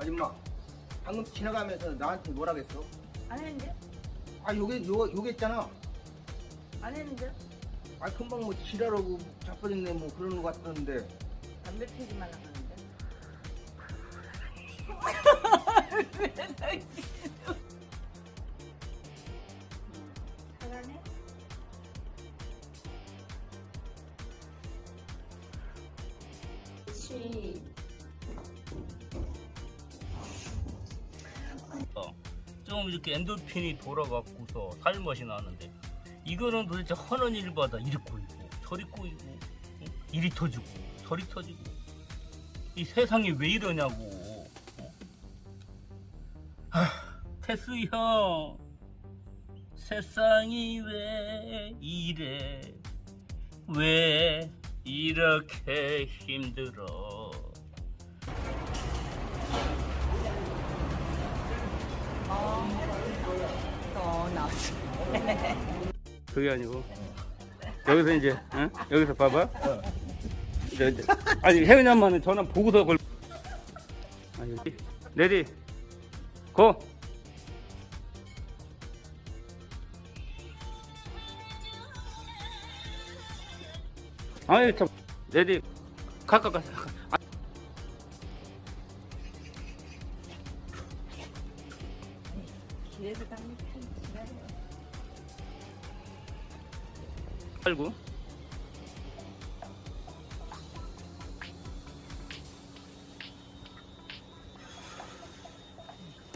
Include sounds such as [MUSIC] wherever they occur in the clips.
아줌마 방금 지나가면서 나한테 뭐라 그랬어? 안 했는데? 아 요게 요 요게 있잖아. 안 했는데? 아 금방 뭐 지랄하고 자빠졌네 뭐 그러는 것 같던데. 담배 피지 말라 하는데. 사랑해? [LAUGHS] 이렇게 엔돌핀이 돌아갖고서 살맛이 나는데 이거는 도대체 하는 일마다 이리 꼬이고 저리 꼬이고 응? 이리 터지고 저리 터지고 이 세상이 왜 이러냐고 어? 하, 테스 형 세상이 왜 이래 왜 이렇게 힘들어 그게 아니고. 여기서 이제 응? 여기서 봐봐. 이제, 이제. 아니 혜은이 엄마는 전화 보고서 걸 아니 여기 레디 고. 아니 참. 레디 가까 가 아, 길에서 담 팔고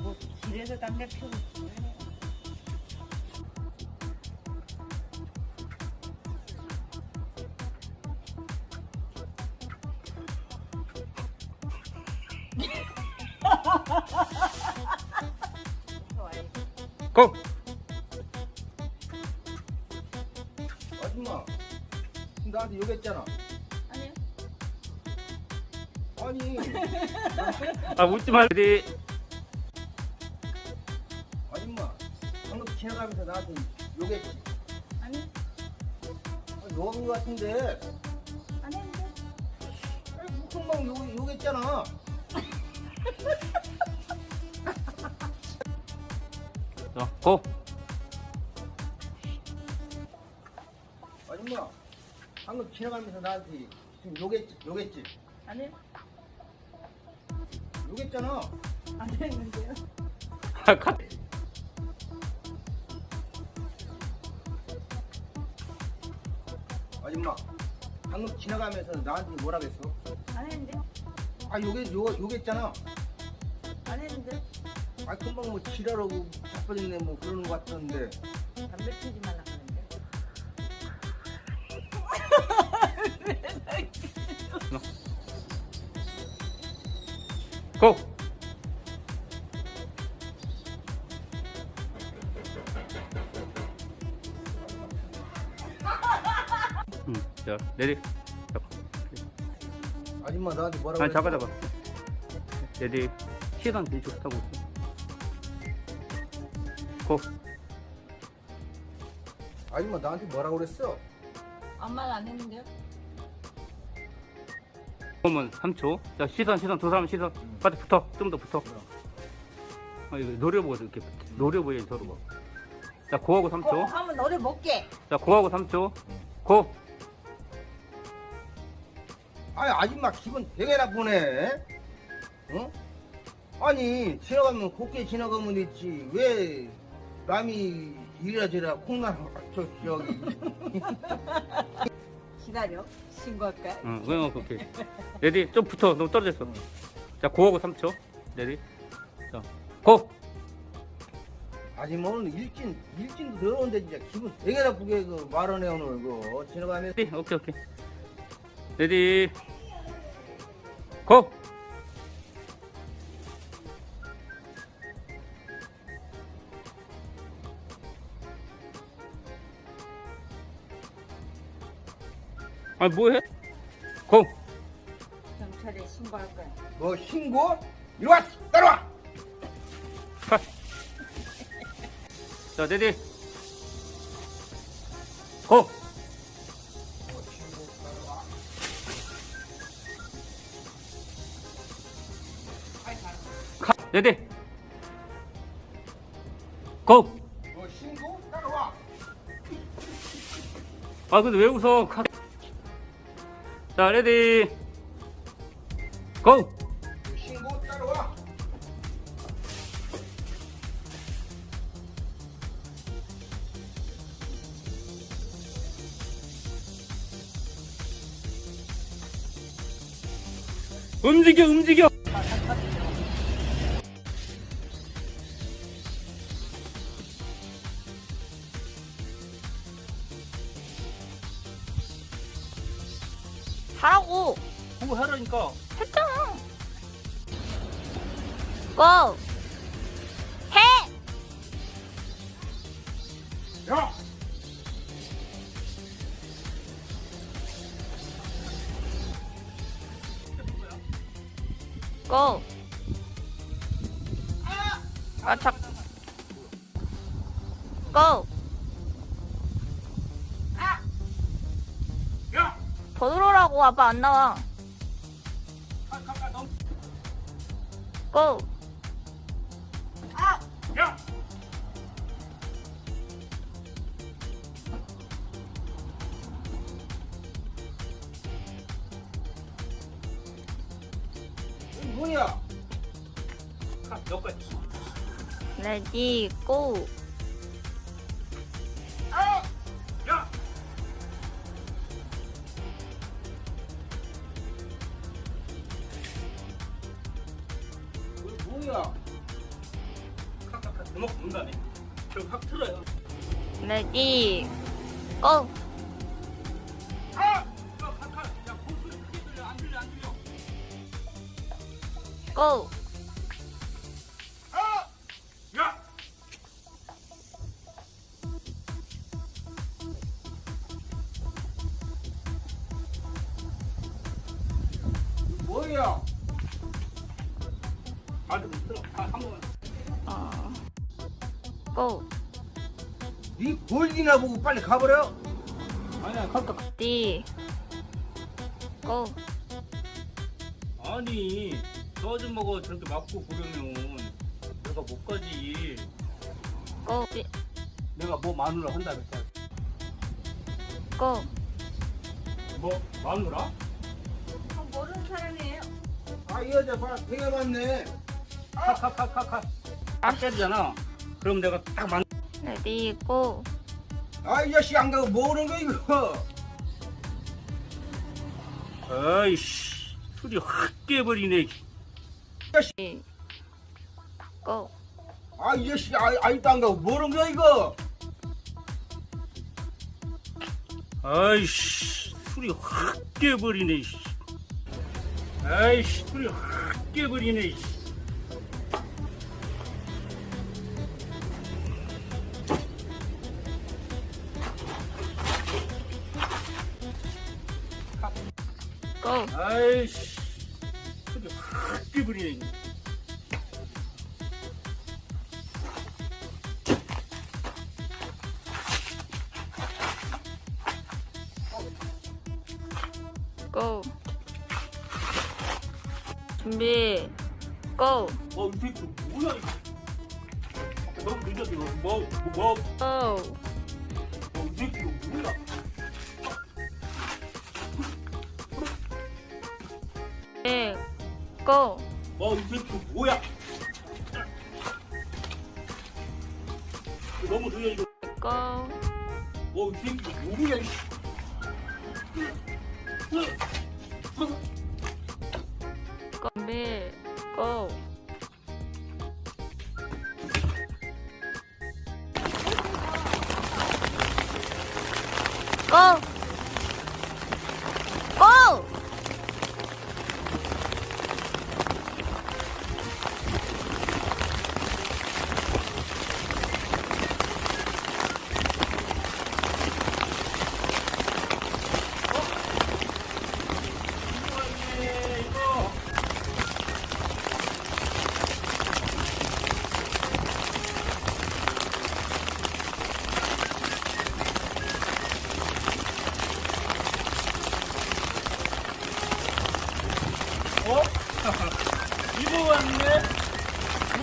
뭐 길에서 담배 피고 있지. 고 아줌마 나한테 욕했잖아. 아니요. 아니 [LAUGHS] 아 웃지 말 레디 아줌마 방금 지나가면서 나한테 욕했지. 아니요. 아, 욕한 것 같은데. 안 했는데? 아니 뭐 금방 욕 욕했잖아. 자, 고 방금 지나가면서 나한테 지금 욕했지 욕했지. 아니요. 욕했잖아. 안 했는데요? 아, [LAUGHS] 가- 아줌마 방금 지나가면서 나한테 뭐라 그랬어? 안 했는데? 아 욕했 욕 욕했잖아. 안 했는데? 아 금방 뭐 지랄하고 자빠졌네 뭐 그러는 것 같던데. 담배 피지 말라 고! 응, 자, 내리. 아줌마 나한테 뭐라고 아? 잡아, 잡아. 내리. 시간 되게 좋다고. 고! 아줌마 나한테 뭐라고 그랬어? 아무 말 안 했는데요? 그러면 3초. 자, 시선, 시선, 두 사람 시선. 빨리 붙어. 좀 더 붙어. 아, 이거 노려보고 이렇게. 노려보여, 서로 봐. 자, 고하고 3초. 어, 한번 노래 먹게. 자, 고하고 3초. 고! 아니 아줌마 기분 되게 나쁘네. 응? 아니 지나가면 곱게 지나가면 됐지 왜 남이 이래저래 콩나 저 저기 [LAUGHS] 기다려. 신고할까? 응, 그냥 그렇게. 레디, 좀 붙어. 너무 떨어졌어. 자, 고하고 3초. 레디. 자, 고! 아줌마 오늘 일진 일진도 더러운데 진짜 기분 되게 나쁘게 그 말하네 오늘 그 지나가면 레디, 오케이, 오케이. 레디. 고! 아, 뭐해? 고! 경찰에 신고할 거야. 뭐 신고 이리 와 따라와 컷. 자, 레디. 고! 레디 고! 너 신고 따라와. 아 근데 왜 웃어 카... 자 레디 고! 너 신고 따라와. 움직여 움직여 고 아, 자. 고! 야! 더 들어오라고 아빠 안 나와 고! 야! 뭐야? 가 여기까지 레디 고! 야! 이거 뭐야? 칵칵칵 음악 본다네 저기 확 틀어요 레디 고! 고! 아! 뭐야? 아좀 아, 한 어. 고! 네 볼이나 보고 빨리 가버려. 아니야 칵칵 레디 고! 아니 저 아줌마가 저렇게 맞고 그러면 내가 못 가지 고! 내가 뭐 마누라 한다 그랬잖아 고! 뭐 마누라? 어, 모르는 사람이에요. 아 이 여자 봐 되게 많네. 칵칵칵칵칵 짝짜리잖아 그럼 내가 딱 만... 레디 고! 아이 자식 안 가고 뭐하는 거야 이거? 아이씨 술이 확 깨버리네 고! 아 이 자식 아, 안 가고 뭐하는 거야 이거? 아이씨 술이 확 깨버리네 씨. 아이씨 술이 확 깨버리네 씨. 고! 아이씨 술이 확 깨버리네 고! 준비 고! 어이 새끼 뭐야 이거 너무 늦었어 이거 뭐, 뭐, 뭐, 고! 어, 이 새끼 이거 뭐야 고! 어, 이 새끼 뭐야 이거 너무 늦어 이거 고! 어, 이 새끼 뭐야 이씨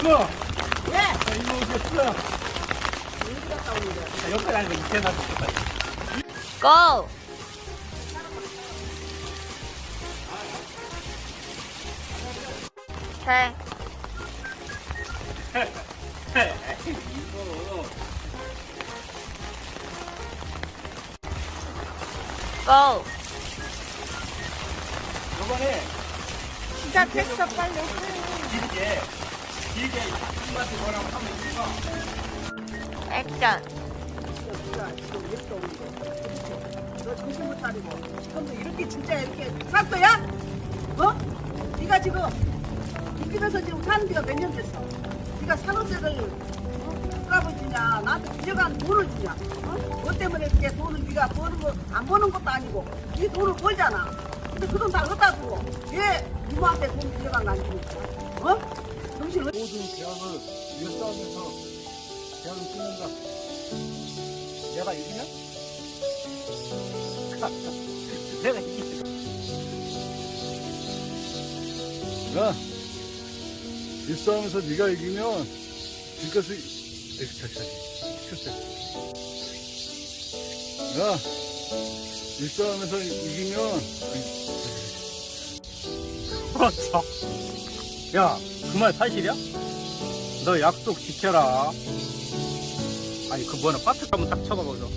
어? 이거 왜? 자, 이거 오셨어? 자, 옆에 다니는 거 놔둘 거야 고! 해. 고! 요번에 됐어 빨리. 길게 액션. 네가 지금 몇도 오는데? 너 정신 못 차리고 지금도 이렇게 진짜 이렇게 살 거야? 어? 네가 지금 이 집에서 지금 사는 지가 몇 년 됐어? 네가 산호세를 어? 값을 주냐? 나한테 빌려간 돈을 주냐? 어? 뭐 때문에 이렇게 돈을 네가 버는 거안 버는 것도 아니고 네 돈을 벌잖아. 근데 그 돈다 어디다 두고 왜 이모한테 돈 빌려간 거 아니고? 어? 정신 을 모든 계약을 일싸움에서 계약을 끊는다. 내가 이기냐? [LAUGHS] 내가 이기냐? 야, 이 싸움에서 네가 이기면 지금까지 에이, 자, 자, 실세. 야, 이 싸움에서 이기면 그렇죠 야 그 말 사실이야? 너 약속 지켜라 아니 그 뭐는 파트 한번 딱 쳐봐 거기서